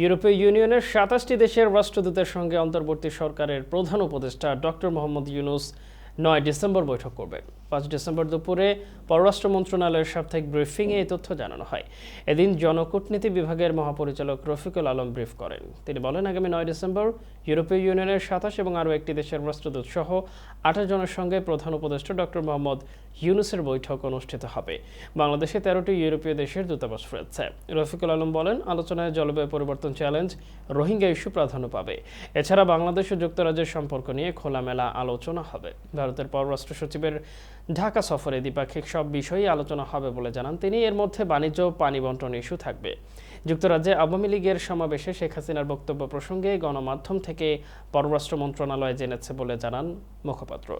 ইউরোপীয় ইউনিয়নের সাতাশটি দেশের রাষ্ট্রদূতের সঙ্গে অন্তর্বর্তী সরকারের প্রধান উপদেষ্টা ডক্টর মোহাম্মদ ইউনুস নয় ডিসেম্বর বৈঠক করবেন। পাঁচ ডিসেম্বর দুপুরে পররাষ্ট্র মন্ত্রণালয়ের সাপ্তাহিক ব্রিফিংয়ে এই তথ্য জানানো হয়। এদিন জনকূটনীতি বিভাগের মহাপরিচালক রফিকুল আলম ব্রিফ করেন। তিনি বলেন, আগামী নয় ডিসেম্বর ইউরোপীয় ইউনিয়নের সাতাশ এবং আরও একটি দেশের রাষ্ট্রদূত সহ আঠাশ জনের সঙ্গে প্রধান উপদেষ্টা ডক্টর মোহাম্মদ ইউনুসের বৈঠক অনুষ্ঠিত হবে। বাংলাদেশে তেরোটি ইউরোপীয় দেশের দূতাবাস রয়েছে রফিকুল আলম বলেন, আলোচনায় জলবায়ু পরিবর্তন চ্যালেঞ্জ রোহিঙ্গা ইস্যু প্রাধান্য পাবে। এছাড়া বাংলাদেশ ও যুক্তরাজ্যের সম্পর্ক নিয়ে খোলামেলা আলোচনা হবে। ভারতের পররাষ্ট্র সচিবের ঢাকা সফরে দ্বিপাক্ষিক সব বিষয়ে আলোচনা হবে বলে জানান তিনি। এর মধ্যে বাণিজ্য পানি বন্টন ইস্যু থাকবে। যুক্তরাজ্যে আওয়ামী লীগের সমাবেশে শেখ হাসিনার বক্তব্য প্রসঙ্গে গণমাধ্যম থেকে পররাষ্ট্র মন্ত্রণালয় জেনেছে বলে জানান মুখপাত্র।